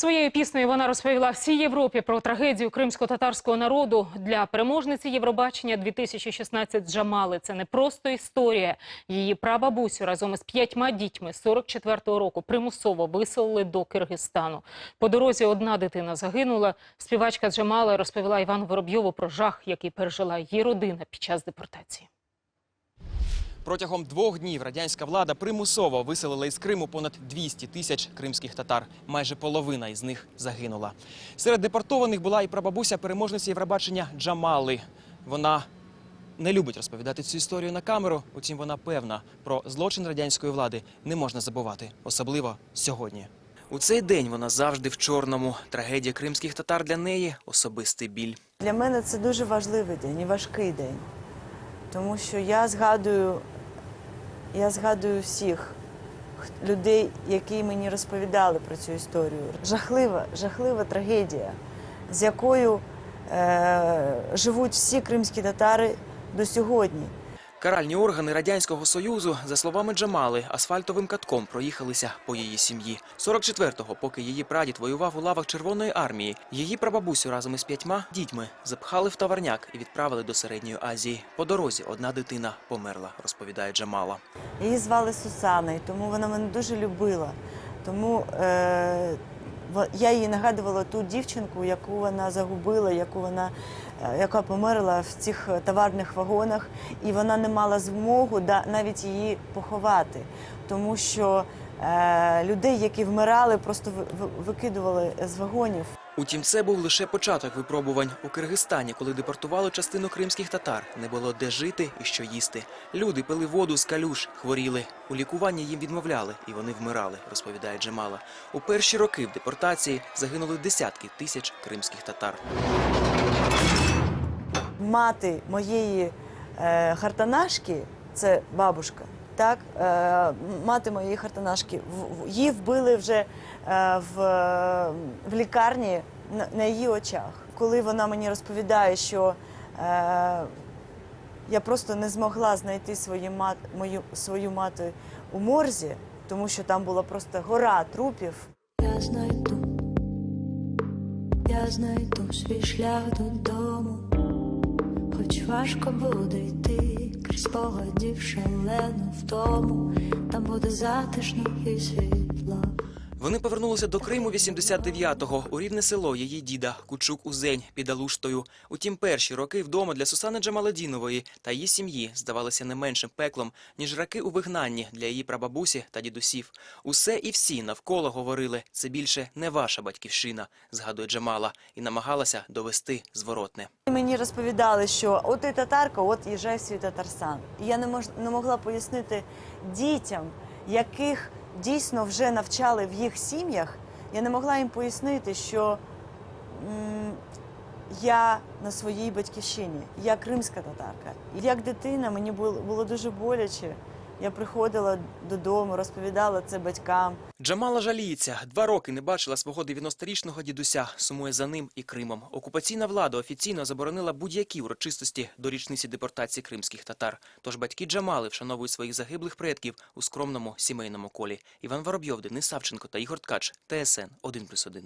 Своєю піснею вона розповіла всій Європі про трагедію кримсько-татарського народу. Для переможниці Євробачення 2016 Джамали це не просто історія. Її прабабусю разом із п'ятьма дітьми 44-го року примусово виселили до Киргизстану. По дорозі одна дитина загинула. Співачка Джамала розповіла Івану Воробйову про жах, який пережила її родина під час депортації. Протягом двох днів радянська влада примусово виселила із Криму понад 200 тисяч кримських татар. Майже половина із них загинула. Серед депортованих була і прабабуся переможниці Євробачення Джамали. Вона не любить розповідати цю історію на камеру. Утім, вона певна про злочин радянської влади не можна забувати, особливо сьогодні. У цей день вона завжди в чорному. Трагедія кримських татар для неї особистий біль. Для мене це дуже важливий день і важкий день. Тому що я згадую, я згадую всіх людей, які мені розповідали про цю історію. Жахлива, жахлива трагедія, з якою е, живуть всі кримські татари до сьогодні. Каральні органи радянського союзу, за словами Джамали, асфальтовим катком проїхалися по її сім'ї. 44-го, поки її прадід воював у лавах Червоної армії, її прабабусю разом із п'ятьма дітьми запхали в товарняк і відправили до середньої Азії. По дорозі одна дитина померла, розповідає Джамала. Її звали Сусана, і тому вона мене дуже любила. Тому е, я їй нагадувала ту дівчинку, яку вона загубила, яку вона, е, яка померла в цих е, товарних вагонах, і вона не мала змогу навіть її поховати, тому що е, людей, які вмирали, просто ви- ви- викидували з вагонів. Утім, це був лише початок випробувань у Киргизстані, коли депортували частину кримських татар. Не було де жити і що їсти. Люди пили воду з калюш, хворіли. У лікуванні їм відмовляли, і вони вмирали, розповідає Джемала. У перші роки в депортації загинули десятки тисяч кримських татар. мати моєї е, хартанашки, це бабушка, так, е, мати моєї хартанашки, її вбили вже е, в, в лікарні на, її очах. Коли вона мені розповідає, що е, я просто не змогла знайти свою, мат, мою, свою мати у морзі, тому що там була просто гора трупів. Я знайду, я знайду свій шлях додому, хоч важко буде йти спогадів шалену в тому, там буде затишно і світло. Вони повернулися до Криму 89-го, у рідне село її діда Кучук Узень під Алуштою. Утім, перші роки вдома для Сусани Джамаладінової та її сім'ї здавалися не меншим пеклом, ніж роки у вигнанні для її прабабусі та дідусів. Усе і всі навколо говорили, це більше не ваша батьківщина, згадує Джамала, і намагалася довести зворотне. Мені розповідали, що от ти татарка, от їжджай свій Татарстан. І я не, мож, не могла пояснити дітям, яких дійсно вже навчали в їх сім'ях. Я не могла їм пояснити, що я на своїй батьківщині, я кримська татарка. І як дитина мені було дуже боляче. Я приходила додому, розповідала це батькам. Джамала жаліється. Два роки не бачила свого 90-річного дідуся, сумує за ним і Кримом. Окупаційна влада офіційно заборонила будь-які урочистості до річниці депортації кримських татар. Тож батьки Джамали вшановують своїх загиблих предків у скромному сімейному колі. Іван Воробйов, Денис Савченко та Ігор Ткач. ТСН 1+,1.